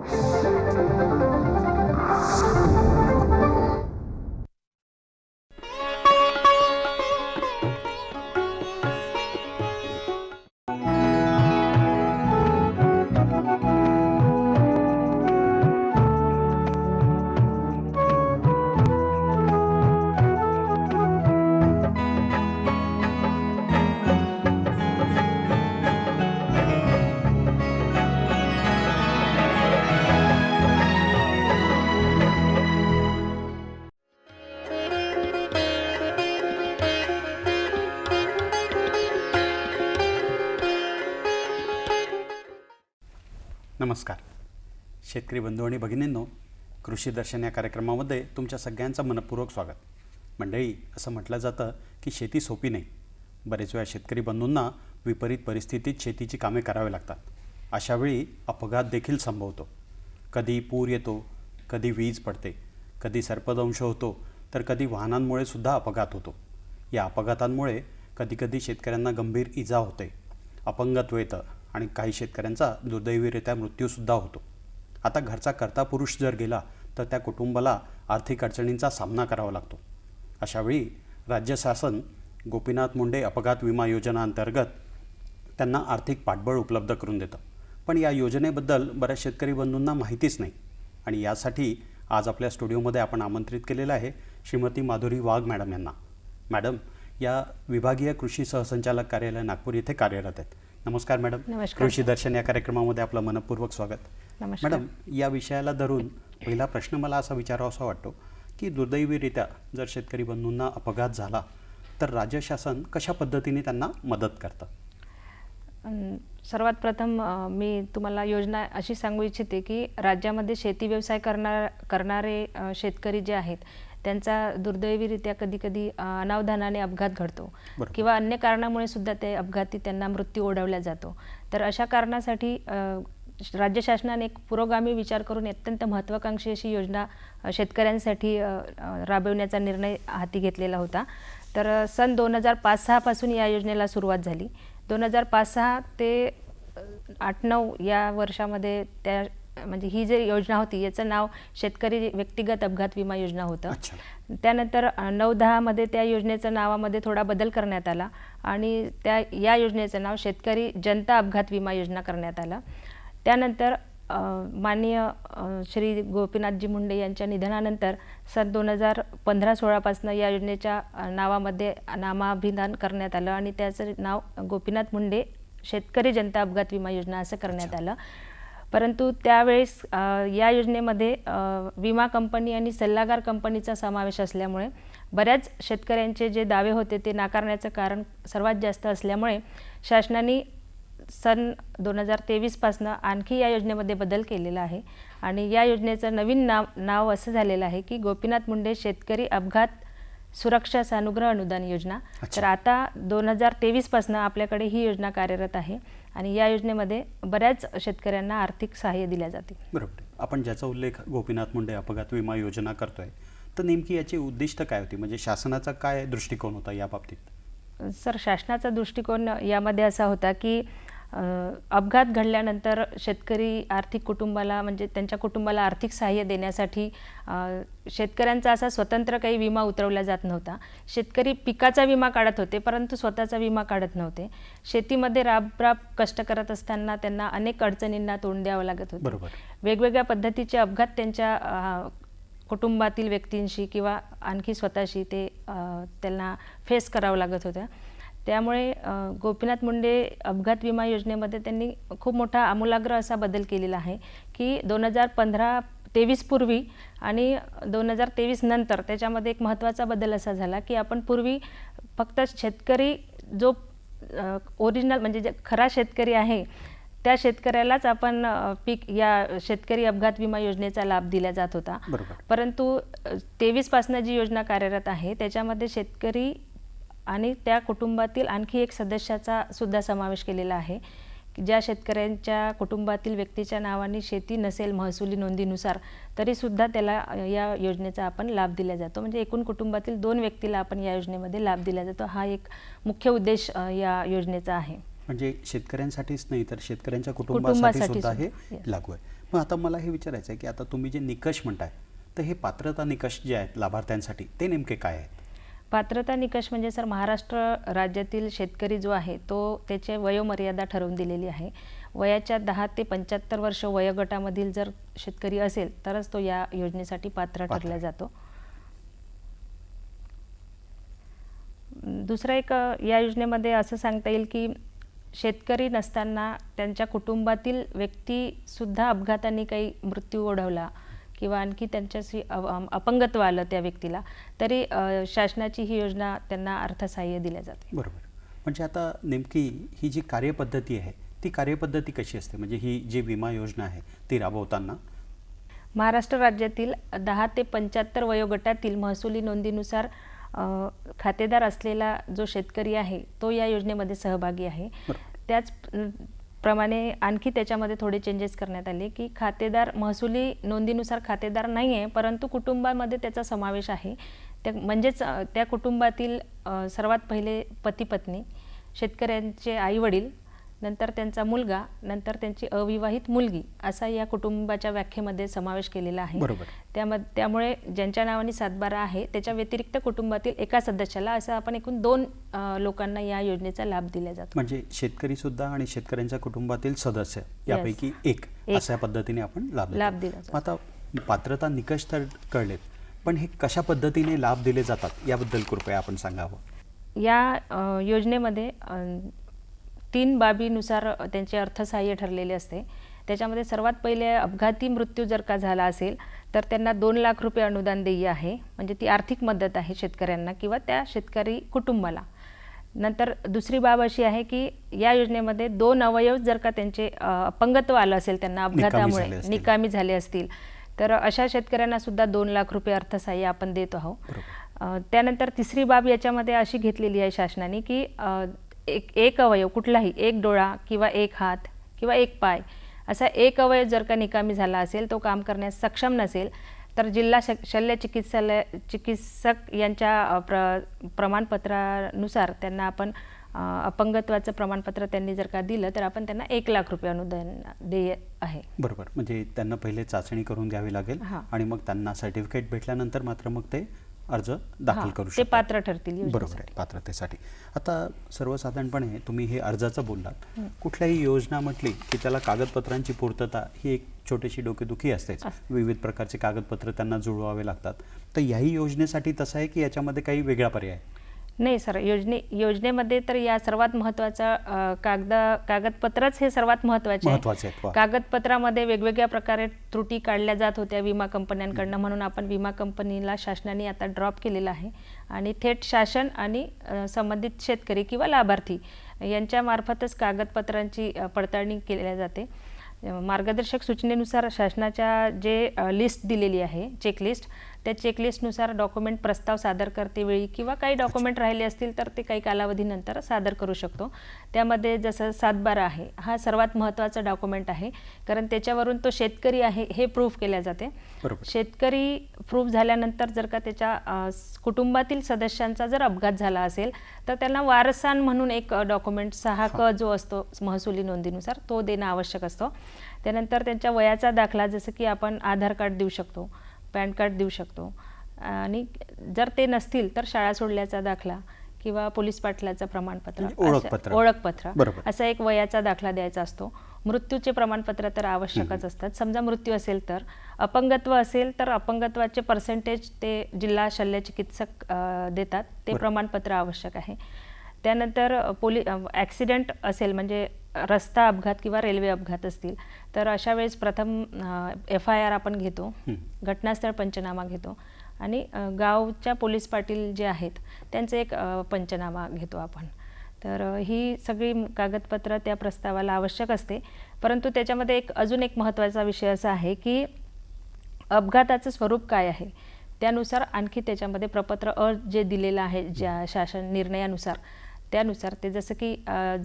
Thank you. नमस्कार. शेतकरी बंधू आणि भगिनींनो कृषी दर्शन या कार्यक्रमामध्ये तुमच्या सगळ्यांचं मनपूर्वक स्वागत. मंडळी असं म्हटलं जातं की शेती सोपी नाही. बरेच वेळा शेतकरी बंधूंना विपरीत परिस्थितीत शेतीची कामे करावी लागतात. अशावेळी अपघात देखील संभवतो. कधी पूर येतो कधी वीज पडते कधी सर्पदंश होतो तर कधी वाहनांमुळे सुद्धा अपघात होतो. या अपघातांमुळे कधीकधी शेतकऱ्यांना गंभीर इजा होते. अपंगत्व येतं आणि काही शेतकऱ्यांचा दुर्दैवीरित्या मृत्यूसुद्धा होतो. आता घरचा कर्ता पुरुष जर गेला तर त्या कुटुंबाला आर्थिक अडचणींचा सामना करावा लागतो. अशावेळी राज्य शासन गोपीनाथ मुंडे अपघात विमा योजना अंतर्गत त्यांना आर्थिक पाठबळ उपलब्ध करून देतं. पण या योजनेबद्दल बऱ्याच शेतकरी बंधूंना माहितीच नाही. आणि यासाठी आज आपल्या स्टुडिओमध्ये आपण आमंत्रित केलेलं आहे श्रीमती माधुरी वाघ मॅडम यांना. मॅडम या विभागीय कृषी सहसंचालक कार्यालय नागपूर येथे कार्यरत आहेत. नमस्कार मॅडम. कृषी दर्शन या कार्यक्रमामध्ये आपलं मनपूर्वक स्वागत. मॅडम या विषयाला धरून पहिला प्रश्न मला असा विचारावासा वाटतो की दुर्दैवीरित्या जर शेतकरी बंधूंना अपघात झाला तर राज्य शासन कशा पद्धतीने त्यांना मदत करतं? सर्वात प्रथम मी तुम्हाला योजना अशी सांगू इच्छिते की राज्यामध्ये शेती व्यवसाय करणार करणारे शेतकरी जे आहेत त्यांचा दुर्दैवीरित्या कधीकधी अं, अनावधानाने अपघात घडतो. किंवा अन्य कारणामुळे सुद्धा ते अपघाती त्यांना मृत्यू ओढवला जातो. तर अशा कारणासाठी राज्य शासनाने एक पुरोगामी विचार करून अत्यंत महत्त्वाकांक्षी अशी योजना शेतकऱ्यांसाठी राबविण्याचा निर्णय हाती घेतलेला होता. तर सन दोन हजार पाच सहापासून या योजनेला सुरुवात झाली. दोन हजार पाच सहा ते आठ नऊ या वर्षामध्ये त्या म्हणजे ही जी योजना होती याचं नाव शेतकरी व्यक्तिगत अपघात विमा योजना होतं. त्यानंतर नऊ दहामध्ये त्या योजनेचं नावामध्ये थोडा बदल करण्यात आला आणि त्या या योजनेचं नाव शेतकरी जनता अपघात विमा योजना करण्यात आला. त्यानंतर माननीय श्री गोपीनाथजी मुंडे यांच्या निधनानंतर सन दोन हजार पंधरा सोळापासून या योजनेच्या नावामध्ये नामाभिधान करण्यात आलं आणि त्याचं नाव गोपीनाथ मुंडे शेतकरी जनता अपघात विमा योजना असं करण्यात आलं. परंतु त्यावेळेस या योजनेमध्ये विमा कंपनी आणि सल्लागार कंपनीचा समावेश असल्यामुळे बऱ्याच शेतकऱ्यांचे जे दावे होते ते नाकारण्याचं कारण सर्वात जास्त असल्यामुळे शासनाने सन दोन हजार तेवीसपासनं आणखी या योजनेमध्ये बदल केलेला आहे. आणि या योजनेचं नवीन नाव नाव असं झालेलं आहे की गोपीनाथ मुंडे शेतकरी अपघात सुरक्षा सानुग्रह अनुदान योजना. तर आता दोन हजार तेवीसपासनं आपल्याकडे ही योजना कार्यरत आहे. आणि या योजनेमध्ये बऱ्याच शेतकऱ्यांना आर्थिक सहाय्य दिल्या जाते. बरोबर. आपण ज्याचा उल्लेख गोपीनाथ मुंडे अपघात विमा योजना करतोय तर नेमकी याची उद्दिष्ट काय होती? म्हणजे शासनाचा काय दृष्टिकोन होता या बाबतीत? सर शासनाचा दृष्टिकोन यामध्ये असा होता की अपघात घडल्यानंतर शेतकरी आर्थिक कुटुंबाला म्हणजे त्यांच्या कुटुंबाला आर्थिक सहाय्य देण्यासाठी शेतकऱ्यांचा असा स्वतंत्र काही विमा उतरवला जात नव्हता. शेतकरी पिकाचा विमा काढत होते परंतु स्वतःचा विमा काढत नव्हते. शेतीमध्ये राबराब कष्ट करत असताना त्यांना अनेक अडचणींना तोंड द्यावं लागत होतं. वेगवेगळ्या पद्धतीचे अपघात त्यांच्या कुटुंबातील व्यक्तींशी किंवा आणखी स्वतःशी ते त्यांना फेस करावं लागत होत्या त्यामुळे गोपीनाथ मुंडे अपघात विमा योजनेमध्ये त्यांनी खूप मोठा आमूलाग्र असा बदल केलेला आहे की दोन हजार पंधरा तेवीस पूर्वी आणि दोन हजार तेवीस नंतर त्याच्यामध्ये एक महत्त्वाचा बदल असा झाला की आपण पूर्वी फक्त शेतकरी जो ओरिजिनल म्हणजे जे खरा शेतकरी आहे त्या शेतकऱ्यालाच आपण पीक या शेतकरी अपघात विमा योजनेचा लाभ दिला जात होता. परंतु तेवीसपासनं जी योजना कार्यरत आहे त्याच्यामध्ये शेतकरी आणि त्या कुटुंबातील आणखी एक सदस्याचा सुद्धा समावेश केलेला आहे. ज्या शेतकऱ्यांच्या कुटुंबातील व्यक्तीच्या नावाने शेती नसेल महसुली नोंदीनुसार तरीसुद्धा त्याला या योजनेचा आपण लाभ दिला जातो. म्हणजे एकूण कुटुंबातील दोन व्यक्तीला आपण या योजनेमध्ये लाभ दिला जातो. हा एक मुख्य उद्देश या योजनेचा आहे. म्हणजे शेतकऱ्यांसाठीच नाही तर शेतकऱ्यांच्या कुटुंबासाठी सुद्धा हे. लागू आहे. मग आता मला हे विचारायचं आहे की आता तुम्ही जे निकष म्हणताय तर हे पात्रता निकष जे आहेत लाभार्थ्यांसाठी ते नेमके काय आहेत? पात्रता निकष म्हणजे सर महाराष्ट्र राज्यातील शेतकरी जो आहे तो त्याचे वयोमर्यादा ठरवून दिलेली आहे. वयाच्या दहा ते पंच्याहत्तर वर्ष वयोगटामधील जर शेतकरी असेल तरच तो या योजनेसाठी पात्र ठरला. जातो. दुसरं एक या योजनेमध्ये असं सांगता येईल की शेतकरी नसताना त्यांच्या कुटुंबातील व्यक्तीसुद्धा अपघाताने काही मृत्यू ओढवला. किंवा आणखी त्यांच्याशी अपंगत्व आलं त्या व्यक्तीला तरी शासनाची ही योजना त्यांना अर्थसहाय्य दिल्या जाते. बरोबर. म्हणजे आता नेमकी ही जी कार्यपद्धती आहे ती कार्यपद्धती कशी असते? म्हणजे ही जी विमा योजना आहे ती राबवताना? महाराष्ट्र राज्यातील दहा ते पंच्याहत्तर वयोगटातील महसुली नोंदीनुसार खातेदार असलेला जो शेतकरी आहे तो या योजनेमध्ये सहभागी आहे. त्याच प्रमाणे आणखी त्याच्यामध्ये थोडे चेंजेस करण्यात आले की खातेदार महसुली नोंदीनुसार खातेदार नाही आहे परंतु कुटुंबामध्ये त्याचा समावेश आहे. त्या म्हणजेच त्या कुटुंबातील सर्वात पहिले पती पत्नी शेतकऱ्यांचे आईवडील नंतर त्यांचा मुलगा नंतर त्यांची अविवाहित मुलगी असा या कुटुंबाच्या व्याख्येमध्ये समावेश केलेला आहे बरोबर. त्यामध्ये त्यामुळे ज्यांच्या नावाने सातबारा आहे त्याच्या व्यतिरिक्त कुटुंबातील एका सदस्याला असं आपण एकूण दोन लोकांना या योजनेचा लाभ दिला जातो म्हणजे शेतकरी सुद्धा आणि शेतकऱ्यांच्या कुटुंबातील सदस्य यापैकी एक. अशा पद्धतीने आपण लाभ. लाभ दिला. आता पात्रता निकष तर कळलेत पण हे कशा पद्धतीने लाभ दिले जातात याबद्दल कृपया आपण सांगावं या योजनेमध्ये तीन बाबीनुसार त्यांचे अर्थसहाय्य ठरलेले असते. त्याच्यामध्ये सर्वात पहिले अपघाती मृत्यू जर का झाला असेल तर त्यांना दोन लाख रुपये अनुदान देय आहे. म्हणजे ती आर्थिक मदत आहे शेतकऱ्यांना किंवा त्या शेतकरी कुटुंबाला. नंतर दुसरी बाब अशी आहे की या योजनेमध्ये दोन अवयव जर का त्यांचे अपंगत्व आलं असेल त्यांना अपघातामुळे. निकामी झाले असतील तर अशा शेतकऱ्यांना सुद्धा दोन लाख रुपये अर्थसहाय्य आपण देत आहोत. त्यानंतर तिसरी बाब याच्यामध्ये अशी घेतलेली आहे शासनाने की एक एक अवयव कुठलाही एक डोळा किंवा एक हात किंवा एक पाय असा एक अवयव जर का निकामी झाला असेल तो काम करण्यास सक्षम नसेल तर जिल्हा श शल्य चिकित्सालय चिकित्सक यांच्या प्र प्रमाणपत्रानुसार त्यांना आपण अपंगत्वाचं प्रमाणपत्र त्यांनी जर का दिलं तर आपण त्यांना एक लाख रुपये अनुदान देय आहे बरोबर म्हणजे त्यांना पहिले चाचणी करून घ्यावी लागेल हां. आणि मग त्यांना सर्टिफिकेट भेटल्यानंतर मात्र मग ते अर्ज दाखल करू ते शकतात पात्र ठरतील बरोबर. आहे पात्रतेसाठी आता सर्वसाधारणपणे तुम्ही हे अर्जाचं बोललात कुठल्याही योजना म्हटली की त्याला कागदपत्रांची पूर्तता ही एक छोटीशी डोकेदुखी असतेच असते. विविध प्रकारचे कागदपत्र त्यांना जुळवावे लागतात तर याही योजनेसाठी तसं आहे की याच्यामध्ये काही वेगळा पर्याय? नाही सर योजने योजनेमध्ये तर या सर्वात महत्त्वाचा अ, कागद कागदपत्रच हे सर्वात महत्त्वाचे. कागदपत्रामध्ये वेगवेगळ्या प्रकारे त्रुटी काढल्या जात होत्या विमा कंपन्यांकडनं म्हणून आपण विमा कंपनीला शासनाने आता ड्रॉप केलेला आहे. आणि थेट शासन आणि संबंधित शेतकरी किंवा लाभार्थी यांच्यामार्फतच कागदपत्रांची पडताळणी केल्या जाते. मार्गदर्शक सूचनेनुसार शासनाच्या जे लिस्ट दिलेली आहे चेकलिस्ट त्या चेकलिस्टनुसार डॉक्युमेंट प्रस्ताव सादर करते वेळी किंवा काही डॉक्युमेंट राहिले असतील तर ते काही कालावधीनंतर सादर करू शकतो. त्यामध्ये जसं सातबारा आहे हा सर्वात महत्त्वाचा डॉक्युमेंट आहे. कारण त्याच्यावरून तो शेतकरी आहे हे प्रूफ केल्या जाते. शेतकरी प्रूफ झाल्यानंतर जर का त्याच्या कुटुंबातील सदस्यांचा जर अपघात झाला असेल तर त्यांना वारसान म्हणून एक डॉक्युमेंट सहा क जो असतो महसुली नोंदीनुसार तो देणं आवश्यक असतो. त्यानंतर त्यांच्या वयाचा दाखला जसं की आपण आधार कार्ड देऊ शकतो. पॅन कार्ड देऊ शकतो. आणि जर ते नसतील तर शाळा सोडल्याचा दाखला किंवा पोलीस पाटलाचं प्रमाणपत्र म्हणजे ओळखपत्र. असा एक वयाचा दाखला द्यायचा असतो. मृत्यूचे प्रमाणपत्र तर आवश्यकच असतात. समजा मृत्यू असेल तर. अपंगत्व असेल तर अपंगत्वाचे पर्सेंटेज ते जिल्हा शल्य चिकित्सक देतात. ते. प्रमाणपत्र आवश्यक आहे. त्यानंतर पोली ॲक्सिडेंट असेल म्हणजे रस्ता अपघात किंवा रेल्वे अपघात असतील तर अशा वेळेस प्रथम एफ आय आर आपण घेतो. घटनास्थळ पंचनामा घेतो आणि गावच्या पोलीस पाटील जे आहेत त्यांचं एक पंचनामा घेतो आपण तर ही सगळी कागदपत्रं त्या प्रस्तावाला आवश्यक असते परंतु त्याच्यामध्ये एक अजून एक महत्त्वाचा विषय असा आहे की अपघाताचं स्वरूप काय आहे त्यानुसार आणखी त्याच्यामध्ये प्रपत्र अ जे दिलेलं आहे ज्या शासन निर्णयानुसार त्यानुसार ते जसं की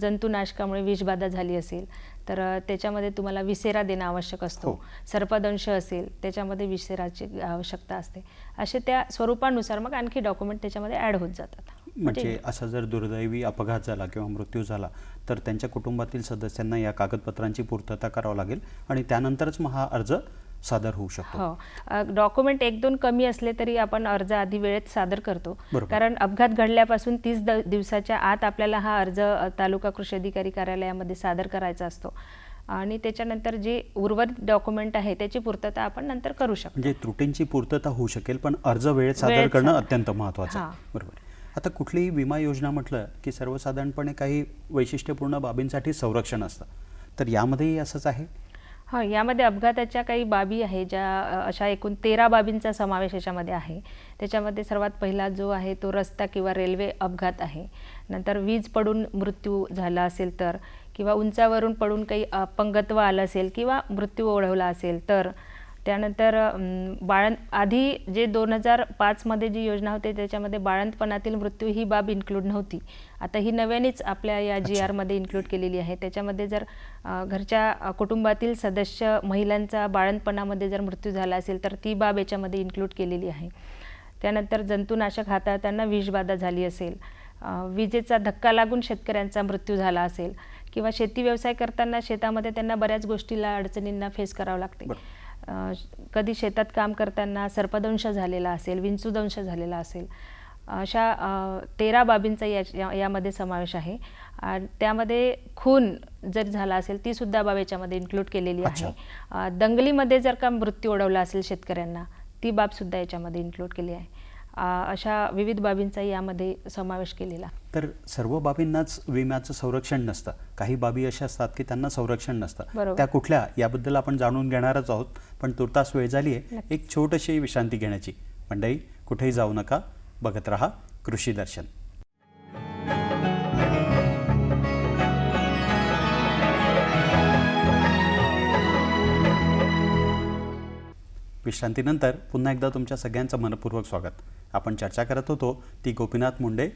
जंतुनाशकामुळे विषबाधा झाली असेल तर त्याच्यामध्ये तुम्हाला विसेरा देणं आवश्यक असतो. हो. सर्पदंश असेल त्याच्यामध्ये विसेराची आवश्यकता असते. असे त्या स्वरूपानुसार मग आणखी डॉक्युमेंट त्याच्यामध्ये ॲड होत जातात. म्हणजे असा जर दुर्दैवी अपघात झाला किंवा मृत्यू झाला तर त्यांच्या कुटुंबातील सदस्यांना या कागदपत्रांची पूर्तता करावं लागेल आणि त्यानंतरच मग हा अर्ज सादर होऊ शकतो. हो. डॉक्युमेंट एक दोन कमी असले तरी आपण अर्ज आधी वेळेत सादर करतो. कारण अपघात घडल्यापासून तीस दिवसाच्या आत आपल्याला हा अर्ज तालुका कृषी अधिकारी कार्यालयामध्ये सादर करायचा असतो. आणि त्याच्यानंतर जे उर्वरित डॉक्युमेंट आहे त्याची पूर्तता आपण नंतर करू शकतो. म्हणजे त्रुटींची पूर्तता होऊ शकेल पण अर्ज वेळेत सादर करणं. अत्यंत महत्त्वाचं आहे. हां. बरोबर. आता कुठलीही विमा योजना म्हटलं की सर्वसाधारणपणे काही वैशिष्ट्यपूर्ण बाबींसाठी संरक्षण असतं. तर यामध्येही असंच आहे? हां यामध्ये अपघाताच्या काही बाबी आहे ज्या अशा एकूण तेरा बाबींचा समावेश याच्यामध्ये आहे. त्याच्यामध्ये सर्वात पहिला जो आहे तो रस्ता किंवा रेल्वे अपघात आहे. नंतर वीज पडून मृत्यू झाला असेल तर किंवा उंचावरून पडून काही अपंगत्व आलं असेल किंवा मृत्यू ओढवला असेल तर त्यानंतर बाळंत आधी जे दोन हजार पाचमध्ये जी योजना होती त्याच्यामध्ये बाळंतपणातील मृत्यू ही बाब इन्क्लूड नव्हती. आता ही नव्यानेच आपल्या या जी आरमध्ये इन्क्लूड केलेली आहे. त्याच्यामध्ये जर घरच्या कुटुंबातील सदस्य महिलांचा बाळंतपणामध्ये जर मृत्यू झाला असेल तर ती बाब याच्यामध्ये इन्क्लूड केलेली आहे. त्यानंतर जंतुनाशक हाताळताना विषबाधा झाली असेल विजेचा धक्का लागून शेतकऱ्यांचा मृत्यू झाला असेल किंवा शेती व्यवसाय करताना शेतामध्ये त्यांना बऱ्याच गोष्टीला अडचणींना फेस करावं लागते. कधी शेतात काम करताना सर्पदंश झालेला असेल विंचूदंश झालेला असेल अशा तेरा बाबींचा या यामध्ये समावेश आहे. आणि त्यामध्ये खून जर झाला असेल ती सुद्धा बाब याच्यामध्ये इन्क्लूड केलेली. आहे. दंगलीमध्ये जर का मृत्यू ओढवला असेल शेतकऱ्यांना ती बाब सुद्धा याच्यामध्ये इन्क्लूड केली आहे. अशा विविध बाबींचा यामध्ये समावेश केलेला. तर सर्व बाबींनाच विम्याचं संरक्षण नसतं. काही बाबी अशा असतात की त्यांना संरक्षण नसतं. त्या कुठल्या? याबद्दल आपण जाणून घेणारच आहोत. पण तुर्तास वेळ झाली आहे. एक छोटीशी विश्रांती घेण्याची. मंडळी कुठेही जाऊ नका. बघत रहा कृषी दर्शन. विश्रांतीनंतर पुन्हा एकदा तुमच्या सगळ्यांचं मनपूर्वक स्वागत. आपण चर्चा करत होतो ती गोपीनाथ मुंडे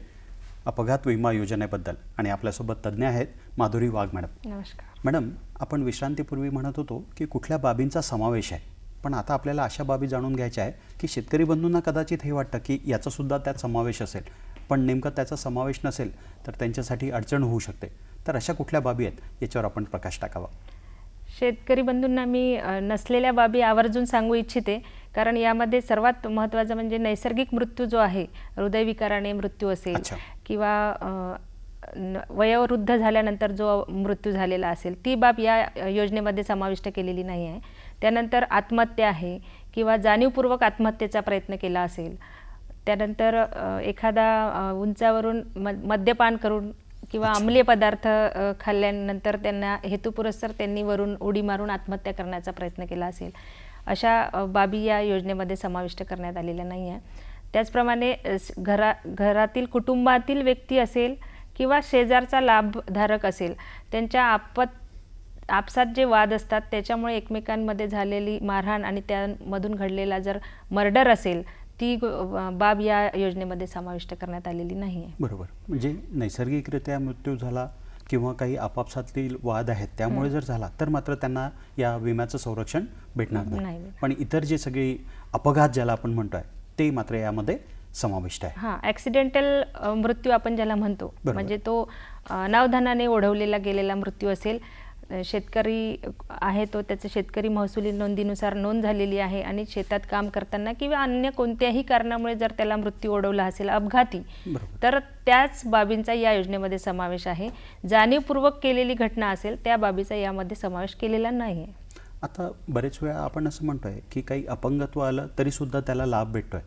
अपघात विमा योजनेबद्दल. आणि आपल्यासोबत तज्ज्ञ आहेत माधुरी वाघ मॅडम. नमस्कार. मॅडम आपण विश्रांतीपूर्वी म्हणत होतो की कुठल्या बाबींचा समावेश आहे? पण आता आपल्याला अशा बाबी जाणून घ्यायच्या आहे की शेतकरी बंधूंना कदाचित हे वाटतं की याचासुद्धा त्यात समावेश असेल. पण नेमकं त्याचा समावेश नसेल तर त्यांच्यासाठी अडचण होऊ शकते. तर अशा कुठल्या बाबी आहेत याच्यावर आपण प्रकाश टाकावा. शेतकरी बंधूंना मी नसलेल्या बाबी आवर्जून सांगू इच्छिते. कारण यामध्ये सर्वात महत्त्वाचं म्हणजे नैसर्गिक मृत्यू जो आहे हृदयविकाराने मृत्यू असेल. किंवा वयोवृद्ध झाल्यानंतर जो मृत्यू झालेला असेल ती बाब या योजनेमध्ये समाविष्ट केलेली नाही आहे. त्यानंतर आत्महत्या आहे किंवा जाणीवपूर्वक आत्महत्येचा प्रयत्न केला असेल. त्यानंतर एखादा उंचावरून मद्यपान करून किंवा अंमलीय पदार्थ खाल्ल्यानंतर त्यांना हेतुपुरस्सर त्यांनी वरून उडी मारून आत्महत्या करण्याचा प्रयत्न केला असेल. अशा बाबी या योजनेमध्ये समाविष्ट करण्यात आलेल्या नाही आहे त्याचप्रमाणे घरा घरातील कुटुंबातील व्यक्ती असेल किंवा शेजारचा लाभधारक असेल त्यांच्या आपत आपसात जे वाद असतात त्याच्यामुळे एकमेकांमध्ये झालेली मारहाण आणि त्यामधून घडलेला जर मर्डर असेल ती बाब या योजनेमध्ये समाविष्ट करण्यात आलेली नाही आहे बरोबर. म्हणजे नैसर्गिकरित्या मृत्यू झाला किंवा काही आपापसातील वाद आहेत त्यामुळे जर झाला तर मात्र त्यांना या विम्याचं संरक्षण भेटणार नाही. पण इतर जे सगळी अपघात ज्याला आपण म्हणतोय ते मात्र यामध्ये समाविष्ट आहे. हां ॲक्सिडेंटल मृत्यू आपण ज्याला म्हणतो. म्हणजे तो नावधानाने ओढवलेला गेलेला मृत्यू असेल शेतकरी आहे तो त्याचं शेतकरी महसुली नोंदीनुसार नोंद झालेली आहे आणि शेतात काम करताना किंवा अन्य कोणत्याही कारणामुळे जर त्याला मृत्यू ओढवला असेल अपघाती तर त्याच बाबींचा या योजनेमध्ये समावेश आहे. जाणीवपूर्वक केलेली घटना असेल त्या बाबीचा यामध्ये समावेश केलेला नाही आहे आता बरेच वेळा आपण असं म्हणतोय की काही अपंगत्व आलं तरी सुद्धा त्याला लाभ भेटतोय.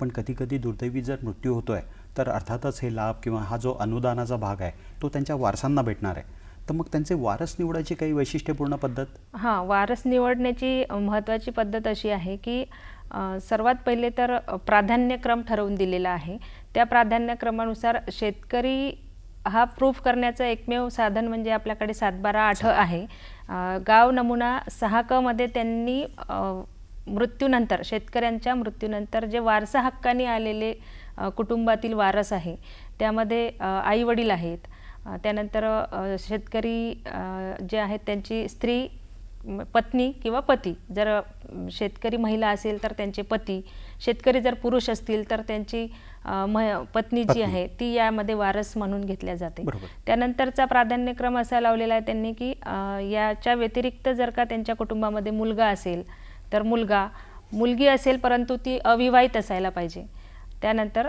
पण कधी कधी दुर्दैवी जर मृत्यू होतोय तर अर्थातच हे लाभ किंवा हा जो अनुदानाचा भाग आहे तो त्यांच्या वारसांना भेटणार आहे. तर मग त्यांचे वारस निवडायची काही वैशिष्ट्यपूर्ण पद्धत? हां वारस निवडण्याची महत्त्वाची पद्धत अशी आहे की सर्वात पहिले तर प्राधान्यक्रम ठरवून दिलेला आहे. त्या प्राधान्यक्रमानुसार शेतकरी हा प्रूफ करण्याचं एकमेव साधन म्हणजे आपल्याकडे सातबारा आठ आहे. गाव नमुना सहा क मध्ये त्यांनी मृत्यूनंतर शेतकऱ्यांच्या मृत्यूनंतर जे वारसा हक्काने आलेले कुटुंबातील वारस आहे त्यामध्ये आई वडील आहेत त्यानंतर शेतकरी जे आहेत त्यांची स्त्री पत्नी किंवा पती. जर शेतकरी महिला असेल तर त्यांचे पती. शेतकरी जर पुरुष असतील तर त्यांची पत्नी जी. आहे ती यामध्ये वारस म्हणून घेतल्या जाते. त्यानंतरचा प्राधान्यक्रम असा लावलेला आहे त्यांनी की याच्या व्यतिरिक्त जर का त्यांच्या कुटुंबामध्ये मुलगा असेल तर मुलगा. मुलगी असेल परंतु ती अविवाहित असायला पाहिजे. त्यानंतर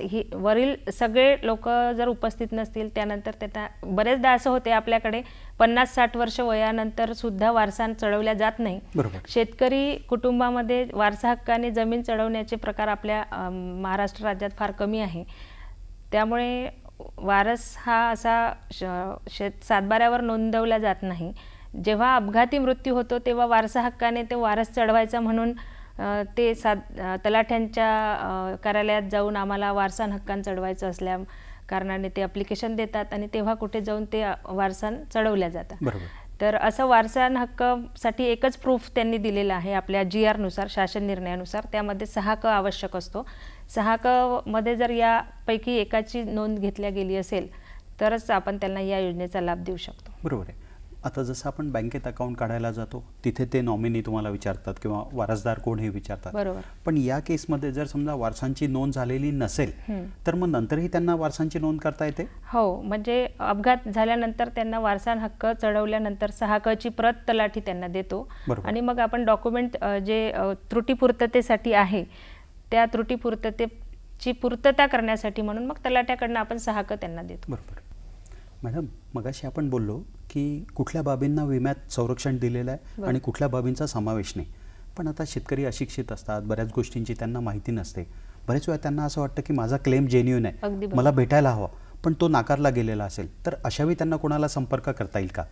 ही वरील सगळे लोक जर उपस्थित नसतील त्यानंतर त्यांना बरेचदा असं होते आपल्याकडे पन्नास साठ वर्ष वयानंतर सुद्धा वारसा चढवल्या जात नाही. शेतकरी कुटुंबामध्ये वारसा हक्काने जमीन चढवण्याचे प्रकार आपल्या महाराष्ट्र राज्यात फार कमी आहे. त्यामुळे वारस हा असा श- शेत सातबाऱ्यावर नोंदवला जात नाही. जेव्हा अपघाती मृत्यू होतो तेव्हा वारसा हक्काने ते वारस चढवायचा म्हणून ते अ, तलाठ्यांच्या कार्यालयात जाऊन आम्हाला वारसा हक्कान चढवायचं असल्या कारणाने ते अप्लिकेशन देतात आणि तेव्हा कुठे जाऊन ते वारसान चढवल्या जातात. बरोबर. तर असं वारसा हक्कासाठी एकच प्रूफ त्यांनी दिलेलं आहे आपल्या जी आरनुसार शासन निर्णयानुसार. त्यामध्ये सहा क आवश्यक असतो. सहा क मध्ये जर यापैकी एकाची नोंद घेतल्या गेली असेल तरच आपण त्यांना या योजनेचा लाभ देऊ शकतो. बरोबर आहे. आता जसं आपण बँकेत अकाउंट काढायला जातो तिथे ते नॉमिनी तुम्हाला विचारतात किंवा वारसदार कोण हे विचारतात. बरोबर. पण या केसमध्ये जर समजा वारसांची नोंद झालेली नसेल. तर मग नंतरही त्यांना वारसांची नोंद करता येते? हो म्हणजे अपघात झाल्यानंतर त्यांना वारसा हक्क चढवल्यानंतर सहा क ची प्रत तलाठी त्यांना देतो. आणि मग आपण डॉक्युमेंट जे त्रुटीपूर्ततेसाठी आहे त्या त्रुटीपूर्ततेची पूर्तता करण्यासाठी म्हणून मग तलाट्याकडनं आपण सहा क त्यांना देतो. बरोबर. मॅडम मगाशी आपण बोललो की कुठल्या बाबींना विम्यात संरक्षण दिलेलं आहे. आणि कुठल्या बाबींचा समावेश नाही. पण आता शेतकरी अशिक्षित असतात बऱ्याच गोष्टींची त्यांना माहिती नसते. बरेच वेळा त्यांना असं वाटतं की माझा क्लेम जेन्युन आहे. मला भेटायला हवा. पण तो नाकारला गेलेला असेल. तर अशावेळी त्यांना कोणाला संपर्क करता येईल का?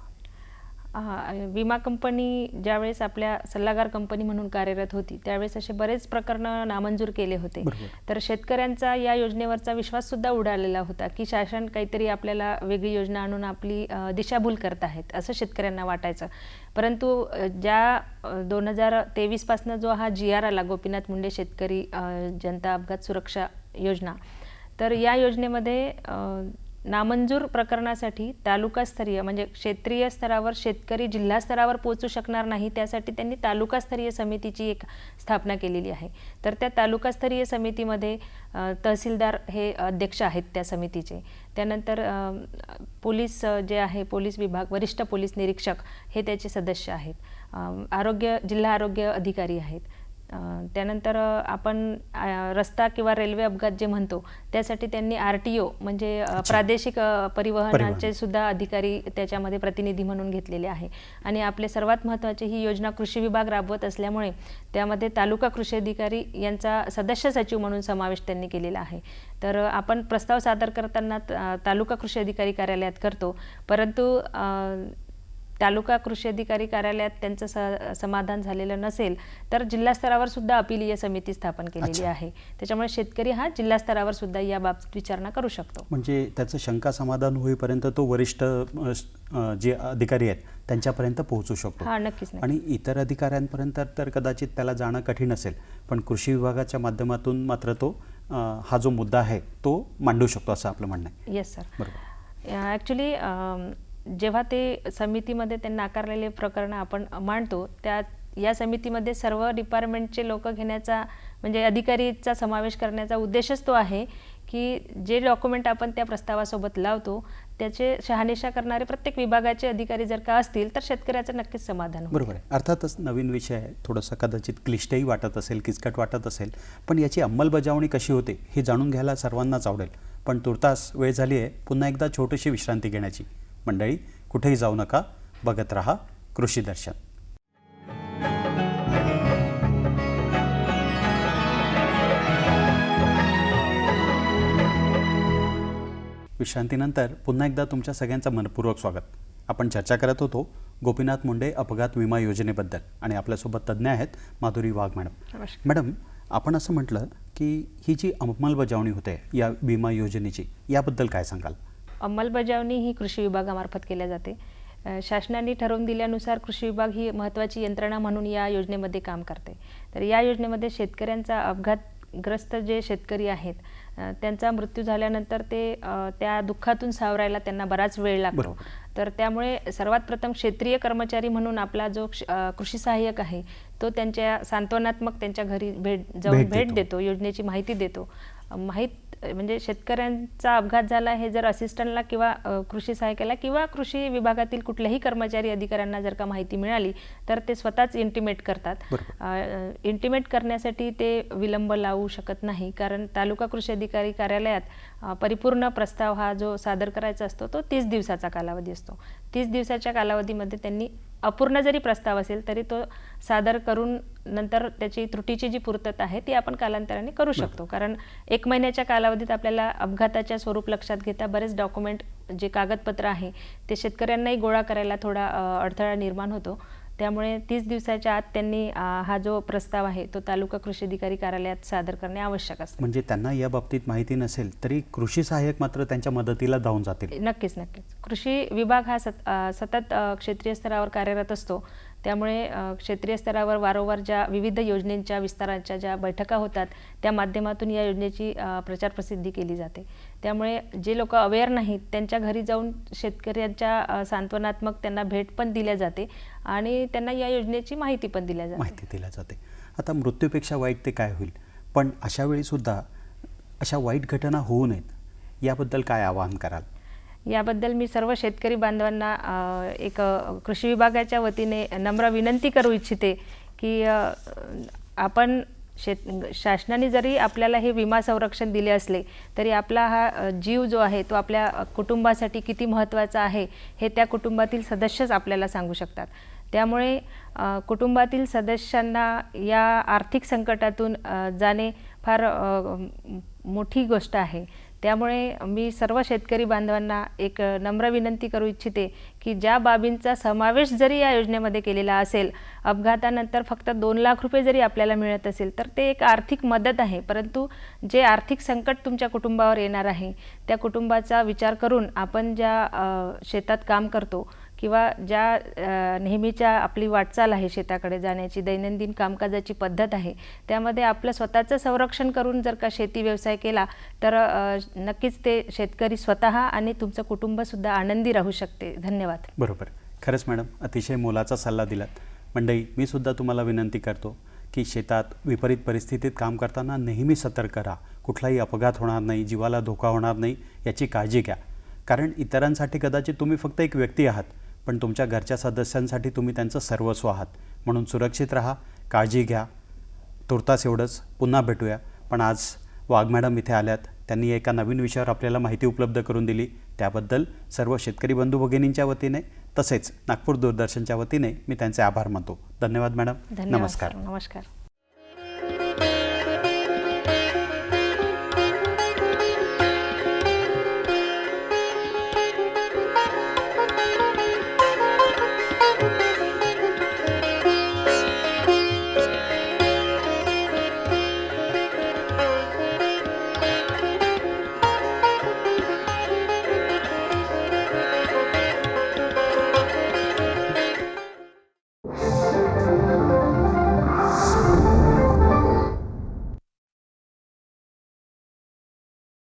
हा, विमा कंपनी ज्यावेळेस आपल्या सल्लागार कंपनी म्हणून कार्यरत होती त्यावेळेस असे बरेच प्रकरणं नामंजूर केले होते. तर शेतकऱ्यांचा या योजनेवरचा विश्वास सुद्धा उडालेला होता की शासन काहीतरी आपल्याला वेगळी योजना आणून आपली दिशाभूल करत आहेत असं शेतकऱ्यांना वाटायचं परंतु ज्या दोन हजार तेवीसपासनं जो हा जी आर आला गोपीनाथ मुंडे शेतकरी जनता अपघात सुरक्षा योजना तर या योजनेमध्ये नामंजूर प्रकरणासाठी तालुकास्तरीय म्हणजे क्षेत्रीय स्तरावर शेतकरी जिल्हा स्तरावर पोहोचू शकणार नाही त्यासाठी त्यांनी तालुकास्तरीय समितीची एक स्थापना केलेली आहे. तर त्या तालुकास्तरीय समितीमध्ये तहसीलदार हे अध्यक्ष आहेत त्या समितीचे. त्यानंतर पोलीस जे आहे पोलीस विभाग वरिष्ठ पोलीस निरीक्षक हे त्याचे सदस्य आहेत. आरोग्य जिल्हा आरोग्य अधिकारी आहेत. त्यानंतर आपण रस्ता किंवा रेल्वे अपघात जे म्हणतो त्यासाठी त्यांनी आर टी ओ म्हणजे प्रादेशिक परिवहनाचे सुद्धा अधिकारी त्याच्यामध्ये प्रतिनिधी म्हणून घेतलेले आहे. आणि आपले सर्वात महत्त्वाची ही योजना कृषी विभाग राबवत असल्यामुळे त्यामध्ये तालुका कृषी अधिकारी यांचा सदस्य सचिव म्हणून समावेश त्यांनी केलेला आहे. तर आपण प्रस्ताव सादर करताना तालुका कृषी अधिकारी कार्यालयात करतो. परंतु तालुका कृषी अधिकारी कार्यालयात त्यांचं स समाधान झालेलं नसेल तर जिल्हा स्तरावर सुद्धा अपिलीय समिती स्थापन केलेली. आहे. त्याच्यामुळे शेतकरी हा जिल्हा स्तरावर सुद्धा या बाबतीत विचारणा करू शकतो. म्हणजे त्याचं शंका समाधान होईपर्यंत तो वरिष्ठ जे अधिकारी आहेत त्यांच्यापर्यंत पोहोचू शकतो. हा नक्कीच आणि इतर अधिकाऱ्यांपर्यंत तर कदाचित त्याला जाणं कठीण असेल पण कृषी विभागाच्या माध्यमातून मात्र तो हा जो मुद्दा आहे तो मांडू शकतो असं आपलं म्हणणं आहे. येस सर बरोबर. ॲक्च्युली जेव्हा ते समितीमध्ये त्यांना आकारलेले प्रकरणं आपण मांडतो त्या या समितीमध्ये सर्व डिपार्टमेंटचे लोक घेण्याचा म्हणजे अधिकारीचा समावेश करण्याचा उद्देशच तो आहे की जे डॉक्युमेंट आपण त्या प्रस्तावासोबत लावतो त्याचे शहानिशा करणारे प्रत्येक विभागाचे अधिकारी जर का असतील तर शेतकऱ्याचं नक्कीच समाधान बरोबर आहे. अर्थातच नवीन विषय आहे. थोडंसं कदाचित क्लिष्टही वाटत असेल किचकट वाटत असेल पण याची अंमलबजावणी कशी होते हे जाणून घ्यायला सर्वांनाच आवडेल. पण तुर्तास वेळ झाली आहे पुन्हा एकदा छोटीशी विश्रांती घेण्याची. मंडळी कुठेही जाऊ नका. बघत रहा कृषी दर्शन. विश्रांतीनंतर पुन्हा एकदा तुमच्या सगळ्यांचं मनपूर्वक स्वागत. आपण चर्चा करत होतो गोपीनाथ मुंडे अपघात विमा योजनेबद्दल आणि आपल्यासोबत तज्ज्ञ आहेत माधुरी वाघ मॅडम. मॅडम आपण असं म्हटलं की ही जी अंमलबजावणी होते या विमा योजनेची याबद्दल काय सांगाल? अंमलबजावणी ही कृषी विभागामार्फत केल्या जाते शासनाने ठरवून दिल्यानुसार कृषी विभाग ही महत्त्वाची यंत्रणा म्हणून या योजनेमध्ये काम करते तर या योजनेमध्ये शेतकऱ्यांचा अपघातग्रस्त जे शेतकरी आहेत त्यांचा मृत्यू झाल्यानंतर ते त्या दुःखातून सावरायला त्यांना बराच वेळ लागतो. तर त्यामुळे सर्वात प्रथम क्षेत्रीय कर्मचारी म्हणून आपला जो क्ष- सहाय्यक आहे तो त्यांच्या सांत्वनात्मक त्यांच्या घरी भेट जाऊन भेट देतो. योजनेची माहिती देतो माहीत म्हणजे शेतकऱ्यांचा अपघात झाला हे जर असिस्टंटला किंवा कृषी सहाय्यकाला किंवा कृषी विभागातील कुठल्याही कर्मचारी अधिकाऱ्यांना जर का माहिती मिळाली तर ते स्वतःच इंटिमेट करतात. इंटिमेट करण्यासाठी ते विलंब लावू शकत नाही. कारण तालुका कृषी अधिकारी कार्यालयात परिपूर्ण प्रस्ताव हा जो सादर करायचा असतो तो तीस दिवसाचा कालावधी असतो. तीस दिवसाच्या कालावधीमध्ये त्यांनी अपूर्ण जरी प्रस्ताव असेल तरी तो सादर करून नंतर त्याची त्रुटीची जी पूर्तता आहे ती आपण कालांतराने करू शकतो. कारण एक महिन्याच्या कालावधीत आपल्याला अपघाताच्या स्वरूप लक्षात घेता बरेच डॉक्युमेंट जे कागदपत्र आहे ते शेतकऱ्यांनाही गोळा करायला थोडा अडथळा निर्माण होतो. त्यामुळे तीस दिवसाच्या आत त्यांनी हा जो प्रस्ताव आहे तो तालुका कृषी अधिकारी कार्यालयात सादर करणे आवश्यक असते. म्हणजे त्यांना या बाबतीत माहिती नसेल तरी कृषी सहाय्यक मात्र त्यांच्या मदतीला धावून जातील. नक्कीच नक्कीच. कृषी विभाग हा सत सतत क्षेत्रीय स्तरावर कार्यरत असतो. त्यामुळे क्षेत्रीय स्तरावर वारंवार ज्या विविध योजनेच्या विस्ताराच्या ज्या बैठका होतात त्या माध्यमातून या योजनेची प्रचार प्रसिद्धी केली जाते. त्यामुळे जे लोक अवेअर नाहीत त्यांच्या घरी जाऊन शेतकऱ्यांच्या सांत्वनात्मक त्यांना भेट पण दिल्या जाते आणि त्यांना या योजनेची माहिती पण दिल्या जाते. माहिती दिल्या जाते. आता मृत्यूपेक्षा वाईट ते काय होईल? पण अशा वेळीसुद्धा अशा वाईट घटना होऊ नयेत. याबद्दल काय आवाहन कराल? याबद्दल मी सर्व शेतकरी बांधवांना एक कृषी विभागाच्या वतीने नम्र विनंती करू इच्छिते की आपण शेत शासनाने जरी आपल्याला हे विमा संरक्षण दिले असले तरी आपला हा जीव जो आहे तो आपल्या कुटुंबासाठी किती महत्त्वाचा आहे हे त्या कुटुंबातील सदस्यच आपल्याला सांगू शकतात. त्यामुळे कुटुंबातील सदस्यांना या आर्थिक संकटातून जाणे फार मोठी गोष्ट आहे. त्यामुळे मी सर्व शेतकरी बांधवांना एक नम्र विनंती करू इच्छिते की ज्या बाबींचा समावेश जरी या योजनेमध्ये केलेला असेल अपघातानंतर फक्त दोन लाख रुपये जरी आपल्याला मिळत असेल तर ते एक आर्थिक मदत आहे. परंतु जे आर्थिक संकट तुमच्या कुटुंबावर येणार आहे त्या कुटुंबाचा विचार करून आपण ज्या शेतात काम करतो किंवा ज्या नेहमीच्या आपली वाटचाल आहे शेताकडे जाण्याची दैनंदिन कामकाजाची पद्धत आहे त्यामध्ये आपलं स्वतःचं संरक्षण करून जर का शेती व्यवसाय केला तर नक्कीच ते शेतकरी स्वतः आणि तुमचं कुटुंबसुद्धा आनंदी राहू शकते. धन्यवाद. बरोबर. खरंच मॅडम अतिशय मोलाचा सल्ला दिलात. मंडई मी सुद्धा तुम्हाला विनंती करतो की शेतात विपरीत परिस्थितीत काम करताना नेहमी सतर्क राहा. कुठलाही अपघात होणार नाही जीवाला धोका होणार नाही याची काळजी घ्या. कारण इतरांसाठी कदाचित तुम्ही फक्त एक व्यक्ती आहात. पण तुमच्या घरच्या सदस्यांसाठी तुम्ही त्यांचं सर्वस्व आहात. म्हणून सुरक्षित राहा काळजी घ्या. तुर्तास एवढंच. पुन्हा भेटूया. पण आज वाघ मॅडम इथे आल्यात. त्यांनी एका नवीन विषयावर आपल्याला माहिती उपलब्ध करून दिली. त्याबद्दल सर्व शेतकरी बंधू भगिनींच्या वतीने तसेच नागपूर दूरदर्शनच्या वतीने मी त्यांचे आभार मानतो. धन्यवाद मॅडम. नमस्कार. नमस्कार.